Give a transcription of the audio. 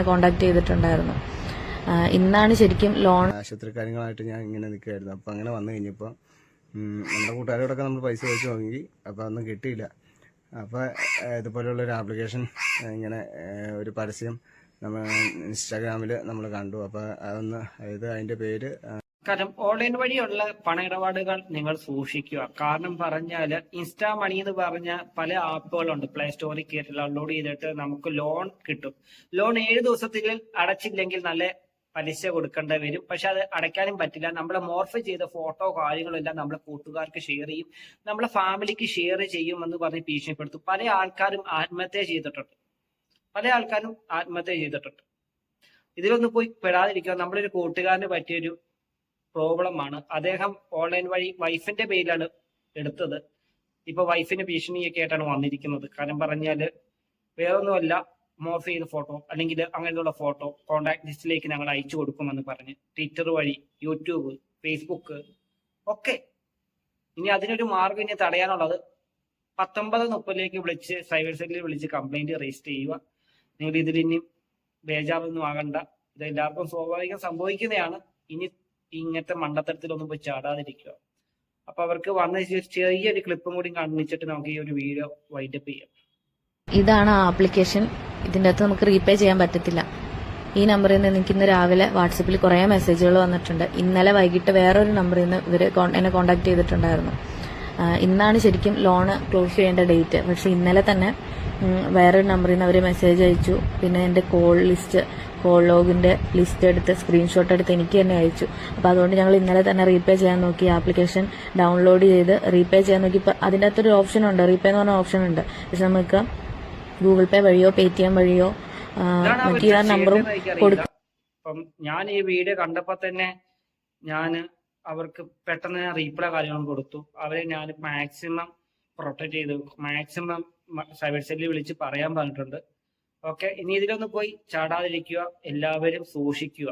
എന്നെ കോണ്ടാക്ട് ചെയ്തിട്ടുണ്ടായിരുന്നു. ഇന്നാണ് ശരിക്കും ലോൺ ആശുപത്രി കാര്യങ്ങളായിട്ട് ഞാൻ ഇങ്ങനെ നിൽക്കുകയായിരുന്നു അപ്പം അങ്ങനെ വന്നു കഴിഞ്ഞപ്പോൾ നമ്മുടെ കൂട്ടുകാരോടൊക്കെ നമ്മൾ പൈസ വെച്ച് വാങ്ങി. അപ്പോൾ അതൊന്നും കിട്ടിയില്ല. അപ്പോൾ ഇതുപോലെയുള്ള ഒരു ആപ്ലിക്കേഷൻ ഇങ്ങനെ ഒരു പരസ്യം നമ്മൾ ഇൻസ്റ്റാഗ്രാമിൽ നമ്മൾ കണ്ടു. അപ്പോൾ അതൊന്ന് അതായത് അതിന്റെ പേര് കാരണം ഓൺലൈൻ വഴിയുള്ള പണ ഇടപാടുകൾ നിങ്ങൾ സൂക്ഷിക്കുക. കാരണം പറഞ്ഞാൽ ഇൻസ്റ്റാ മണി എന്ന് പറഞ്ഞ പല ആപ്പുകളുണ്ട്. പ്ലേ സ്റ്റോറിൽ കയറ്റിൽ ഡൗൺലോഡ് ചെയ്തിട്ട് നമുക്ക് ലോൺ കിട്ടും. ലോൺ ഏഴ് ദിവസത്തിൽ അടച്ചില്ലെങ്കിൽ നല്ല പലിശ കൊടുക്കേണ്ടി വരും. പക്ഷെ അത് അടയ്ക്കാനും പറ്റില്ല. നമ്മളെ മോർഫ് ചെയ്ത ഫോട്ടോ കാര്യങ്ങളെല്ലാം നമ്മളെ കൂട്ടുകാർക്ക് ഷെയർ ചെയ്യും. നമ്മളെ ഫാമിലിക്ക് ഷെയർ ചെയ്യും എന്ന് പറഞ്ഞ് ഭീഷണിപ്പെടുത്തും. പല ആൾക്കാരും ആത്മഹത്യ ചെയ്തിട്ടുണ്ട്. പല ആൾക്കാരും ആത്മഹത്യ ചെയ്തിട്ടുണ്ട്. ഇതിലൊന്നും പോയി പെടാതിരിക്കുക. നമ്മളൊരു കൂട്ടുകാരന് പറ്റിയൊരു പ്രോബ്ലമാണ് അദ്ദേഹം ഓൺലൈൻ വഴി വൈഫിന്റെ പേരിലാണ് എടുത്തത്. ഇപ്പൊ വൈഫിന് ഭീഷണിയൊക്കെ ആയിട്ടാണ് വന്നിരിക്കുന്നത്. കാരണം പറഞ്ഞാൽ വേറൊന്നുമല്ല മോർഫ് ചെയ്ത ഫോട്ടോ അല്ലെങ്കിൽ അങ്ങനെയുള്ള ഫോട്ടോ കോണ്ടാക്ട് ലിസ്റ്റിലേക്ക് ഞങ്ങൾ അയച്ചു കൊടുക്കുമെന്ന് പറഞ്ഞ് ട്വിറ്റർ വഴി യൂട്യൂബ് ഫേസ്ബുക്ക് ഒക്കെ. ഇനി അതിനൊരു മാർഗം ഇനി തടയാനുള്ളത് പത്തൊമ്പത് മുപ്പതിലേക്ക് വിളിച്ച് സൈബർ സെല്ലിൽ വിളിച്ച് കംപ്ലൈന്റ് രജിസ്റ്റർ ചെയ്യുക. നിങ്ങൾ ഇതിൽ ഇനി ബേജാറൊന്നും ആകണ്ട. ഇത് എല്ലാവർക്കും സ്വാഭാവികം സംഭവിക്കുന്നതാണ്. ഇനി ഇങ്ങനത്തെ മണ്ടത്തരത്തിലൊന്നും പോയി ചാടാതിരിക്കുക. അപ്പൊ അവർക്ക് വന്ന ചെറിയൊരു ക്ലിപ്പും കൂടി കാണിച്ചിട്ട് നമുക്ക് ഈ ഒരു വീഡിയോ വൈൻഡപ്പ് ചെയ്യാം. ഇതാണ് ആ ആപ്ലിക്കേഷൻ ഇതിന്റെ അകത്ത് നമുക്ക് റീപേ ചെയ്യാൻ പറ്റത്തില്ല. ഈ നമ്പറിൽ നിന്ന് എനിക്ക് ഇന്ന് രാവിലെ വാട്സപ്പിൽ കുറേ മെസ്സേജുകൾ വന്നിട്ടുണ്ട്. ഇന്നലെ വൈകിട്ട് വേറൊരു നമ്പറിൽ നിന്ന് ഇവർ എന്നെ കോൺടാക്ട് ചെയ്തിട്ടുണ്ടായിരുന്നു. ഇന്നാണ് ശരിക്കും ലോണ് ക്ലോസ് ചെയ്യേണ്ട ഡേറ്റ് പക്ഷെ ഇന്നലെ തന്നെ വേറൊരു നമ്പറിൽ നിന്ന് അവർ മെസ്സേജ് അയച്ചു. പിന്നെ എന്റെ കോൾ ലിസ്റ്റ് കോൾ ലോഗിന്റെ ലിസ്റ്റ് എടുത്ത് സ്ക്രീൻഷോട്ട് എടുത്ത് എനിക്ക് തന്നെ അയച്ചു. അപ്പോൾ അതുകൊണ്ട് ഞങ്ങൾ ഇന്നലെ തന്നെ റീപേ ചെയ്യാൻ നോക്കി. ആപ്ലിക്കേഷൻ ഡൗൺലോഡ് ചെയ്ത് റീപേ ചെയ്യാൻ നോക്കി. ഇപ്പോൾ അതിന്റെ അകത്തൊരു ഓപ്ഷൻ ഉണ്ട്. റീപേ എന്ന് പറഞ്ഞ ഓപ്ഷൻ ഉണ്ട്. പക്ഷെ നമുക്ക് ഗൂഗിൾ പേ വഴിയോ പേ ടി എം വഴിയോ മറ്റേ ആ നമ്പറും കൊടുക്കും അപ്പം ഞാൻ ഈ വീഡിയോ കണ്ടപ്പോ തന്നെ ഞാൻ അവർക്ക് പെട്ടെന്ന് റീപ്ലൈ കാര്യങ്ങളും കൊടുത്തു. അവരെ ഞാൻ മാക്സിമം പ്രൊട്ടക്ട് ചെയ്തു. മാക്സിമം സൈബർ സെല്ലിൽ വിളിച്ച് പറയാൻ പറഞ്ഞിട്ടുണ്ട്. ഓക്കെ? ഇനി ഇതിലൊന്നും പോയി ചാടാതിരിക്കുക. എല്ലാവരും സൂക്ഷിക്കുക.